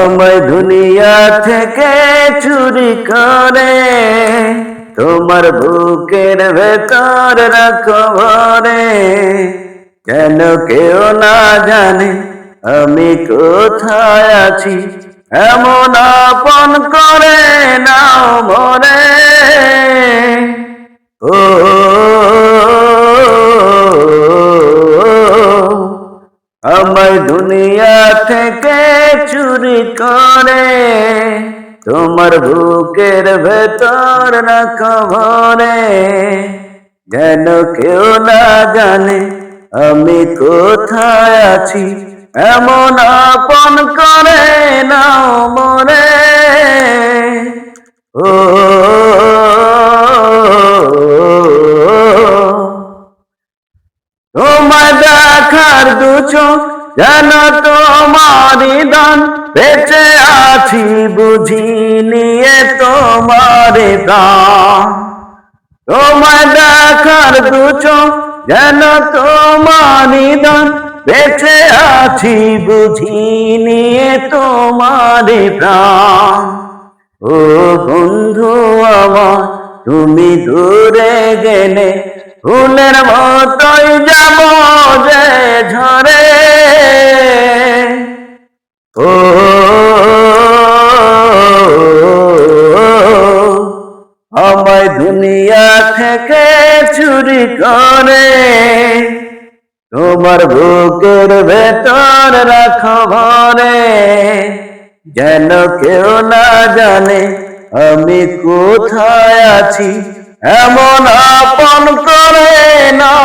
আমায় দুনিয়া থেকে চুরি করে, তোমার বুকের ভেতর রাখো ভরে। কেন কেউ না জানে আমি কোথায় আছি, এমন আপন করে নাও মরে। ও, আমায় দুনিয়া থেকে চুরি করে, তোমার বুকের ভেতর রাখো ভরে যেন কেউ না জানে আমি কোথায় আছি, এমন আপন করে নাও মরে ও, তোমার দেখার দু চোখ যেন তোমারই দান বেঁচে আছি বুঝি নিয়ে তোমার প্রাণ। তোমার দেখার দু চোখ যেন তোমারই দান বেঁচে আছি বুঝি নিয়ে তোমার ও বন্ধু আমার, তুমি দূরে গেলে ফুলের মতোই যাব দুনিয়া থেকে চুরি করে। তোমার বুকের ভেতর রাখো ভরে। যেন কেউ না জানে আমি কোথায় আছি, এমন আপন করে নাও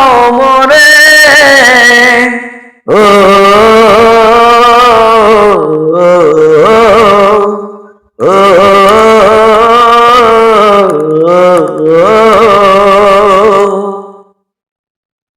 Oh